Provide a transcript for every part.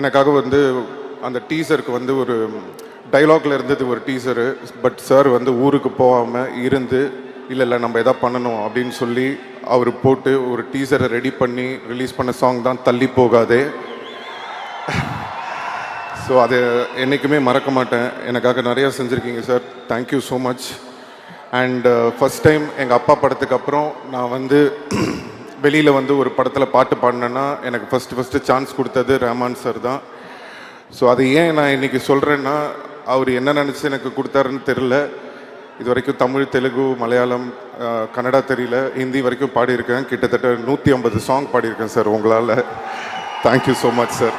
எனக்காக வந்து அந்த டீசருக்கு வந்து ஒரு டைலாக்ல இருந்தது ஒரு டீசரு. பட் சார் வந்து ஊருக்கு போகாமல் இருந்து இல்லை இல்லை நம்ம எதா பண்ணணும் அப்படின்னு சொல்லி அவர் போட்டு ஒரு டீசரை ரெடி பண்ணி ரிலீஸ் பண்ண சாங் தான் தள்ளி போகாதே. ஸோ அது என்றைக்குமே மறக்க மாட்டேன். எனக்காக நிறையா செஞ்சுருக்கீங்க sir thank you so much and first time uh, எங்கள் அப்பா படத்துக்கு அப்புறம் நான் வந்து வெளியில் வந்து ஒரு படத்தில் பாட்டு பாடினேன்னா எனக்கு ஃபஸ்ட்டு ஃபஸ்ட்டு சான்ஸ் கொடுத்தது ரஹ்மான் சார் தான். ஸோ அது ஏன் நான் இன்றைக்கி சொல்கிறேன்னா அவர் என்ன நினச்சி எனக்கு கொடுத்தாருன்னு தெரில இது வரைக்கும் தமிழ் தெலுங்கு மலையாளம் கன்னடா தெரியல. ஹிந்தி வரைக்கும் பாடியிருக்கேன். கிட்டத்தட்ட நூற்றி ஐம்பது சாங் பாடியிருக்கேன் சார் உங்களால். Thank you so much sir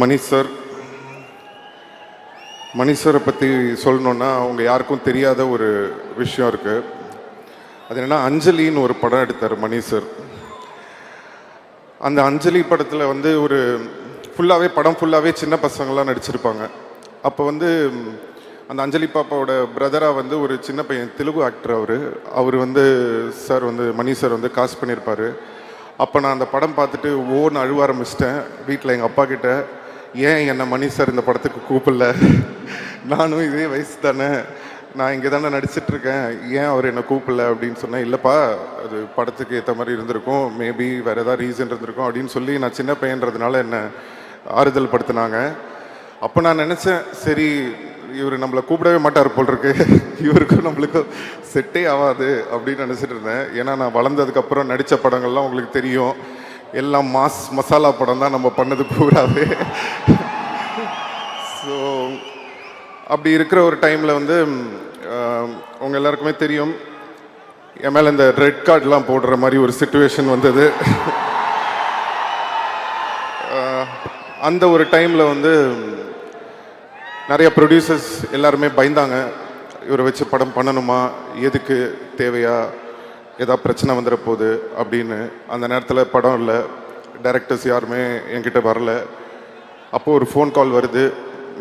Mani sir மணீஸ்வரை பற்றி சொல்லணுன்னா அவங்க யாருக்கும் தெரியாத ஒரு விஷயம் இருக்குது அது என்னென்னா அஞ்சலின்னு ஒரு படம் எடுத்தார் மணீஸ்வர். அந்த அஞ்சலி படத்தில் வந்து ஒரு ஃபுல்லாகவே படம் ஃபுல்லாகவே சின்ன பசங்களாம் நடிச்சிருப்பாங்க. அப்போ வந்து அந்த அஞ்சலி பாப்பாவோட பிரதராக வந்து ஒரு சின்ன பையன் தெலுங்கு ஆக்டர் அவர். அவர் வந்து சார் வந்து மணி சார் வந்து காசு பண்ணியிருப்பார் அப்போ நான் அந்த படம் பார்த்துட்டு ஓன்னு அழுவ ஆரம்பிச்சிட்டேன். வீட்டில் எங்கள் அப்பா கிட்ட ஏன் என்னை மணி சார் இந்த படத்துக்கு கூப்பிடல? நானும் இதே வயசு தானே. நான் இங்கே தானே நடிச்சிட்ருக்கேன். ஏன் அவர் என்னை கூப்பிடல அப்படின்னு சொன்னேன் இல்லைப்பா அது படத்துக்கு ஏற்ற மாதிரி இருந்திருக்கும். மேபி வேறு ஏதாவது ரீசன் இருந்திருக்கும். அப்படின்னு சொல்லி நான் சின்ன பையன்றதுனால என்னை ஆறுதல் படுத்தினாங்க அப்போ நான் நினச்சேன் சரி இவர் நம்மளை கூப்பிடவே மாட்டார் போல் இருக்கு இவருக்கும் நம்மளுக்கும் செட்டே ஆகாது. அப்படின்னு நினச்சிட்டு இருந்தேன். ஏன்னா நான் வளர்ந்ததுக்கப்புறம் நடித்த படங்கள்லாம் உங்களுக்கு தெரியும். எல்லாம் மாஸ் மசாலா படம் தான் நம்ம பண்ணது பூராவே. ஸோ அப்படி இருக்கிற ஒரு டைமில் வந்து ம், உங்க எல்லாருக்குமே தெரியும் என் மேலே இந்த ரெட் கார்டெலாம் போடுற மாதிரி ஒரு சுச்சுவேஷன் வந்தது. அந்த ஒரு டைமில் வந்து நிறைய ப்ரொடியூசர்ஸ் எல்லாருமே பயந்தாங்க. இவரை வச்சு படம் பண்ணணுமா? எதுக்கு? தேவையா? ஏதாவது பிரச்சனை வந்துட போகுது அப்படின்னு அந்த நேரத்தில் படம் இல்லை. டைரக்டர்ஸ் யாருமே என்கிட்ட வரல. அப்போது ஒரு ஃபோன் கால் வருது.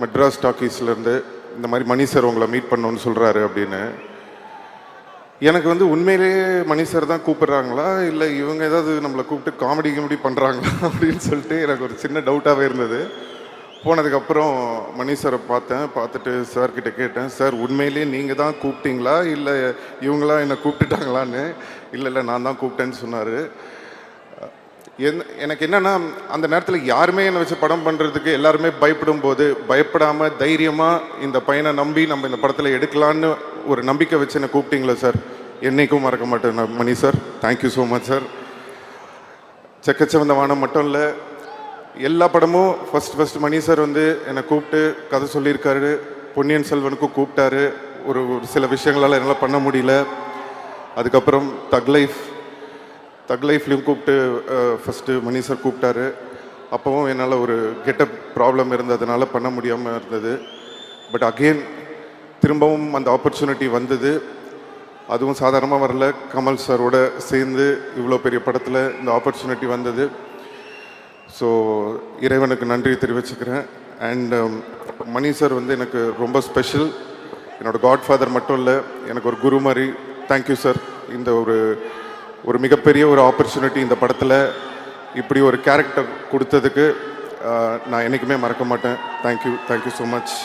மெட்ராஸ் டாக்கீஸ்லேருந்து இந்த மாதிரி மணி சார் உங்களை மீட் பண்ணணும்னு சொல்கிறாரு அப்படின்னு. எனக்கு வந்து உண்மையிலேயே மணி சார் தான் கூப்பிட்றாங்களா? இல்லை இவங்க ஏதாவது நம்மளை கூப்பிட்டு காமெடி கிமெடி பண்ணுறாங்களா அப்படின்னு சொல்லிட்டு எனக்கு ஒரு சின்ன டவுட்டாகவே இருந்தது. போனதுக்கப்புறம் மணி சாரை பார்த்தேன் பார்த்துட்டு சார்கிட்ட கேட்டேன் சார் உண்மையிலேயே நீங்கள் தான் கூப்பிட்டீங்களா? இல்லை இவங்களாம் என்னை கூப்பிட்டுட்டாங்களான்னு? இல்லை இல்லை நான் தான் கூப்பிட்டேன்னு சொன்னார். என் எனக்கு என்னென்னா அந்த நேரத்தில் யாருமே என்னை வச்சு படம் பண்ணுறதுக்கு எல்லாருமே பயப்படும் போது பயப்படாமல் தைரியமாக இந்த பையனை நம்பி நம்ம இந்த படத்தில் எடுக்கலான்னு ஒரு நம்பிக்கை வச்சு என்னை கூப்பிட்டீங்களே சார் என்னைக்கும் மறக்க மாட்டேன் Mani sir thank you so much sir Chekka Chivantha Vaanam மட்டும் இல்லை எல்லா படமும் ஃபர்ஸ்ட் ஃபர்ஸ்ட் மணி சார் வந்து என்னை கூப்பிட்டு கதை சொல்லியிருக்காரு. பொன்னியின் செல்வனுக்கும் கூப்பிட்டாரு. ஒரு ஒரு சில விஷயங்களால் என்னால் பண்ண முடியல. அதுக்கப்புறம் தக் லைஃப் தக் லைஃப்லையும் கூப்பிட்டு ஃபஸ்ட்டு மணி சார் கூப்பிட்டாரு. அப்போவும் என்னால் ஒரு கெட்டப் ப்ராப்ளம் இருந்ததுனால பண்ண முடியாமல் இருந்தது. பட் அகெயின் திரும்பவும் அந்த ஆப்பர்ச்சுனிட்டி வந்தது. அதுவும் சாதாரணமாக வரல. கமல் சாரோட சேர்ந்து இவ்வளோ பெரிய படத்தில் இந்த ஆப்பர்ச்சுனிட்டி வந்தது. ஸோ இறைவனுக்கு நன்றி தெரிவிச்சுக்கிறேன். அண்ட் um, மணி சார் வந்து எனக்கு ரொம்ப ஸ்பெஷல் என்னோட காட்ஃபாதர் மட்டும் இல்லை எனக்கு ஒரு குரு மாதிரி. தேங்க்யூ சார் இந்த ஒரு ஒரு மிகப்பெரிய ஒரு ஆப்பர்ச்சுனிட்டி இந்த படத்தில். இப்படி ஒரு கேரக்டர் கொடுத்ததுக்கு நான் என்றைக்குமே மறக்க மாட்டேன். Thank you thank you so much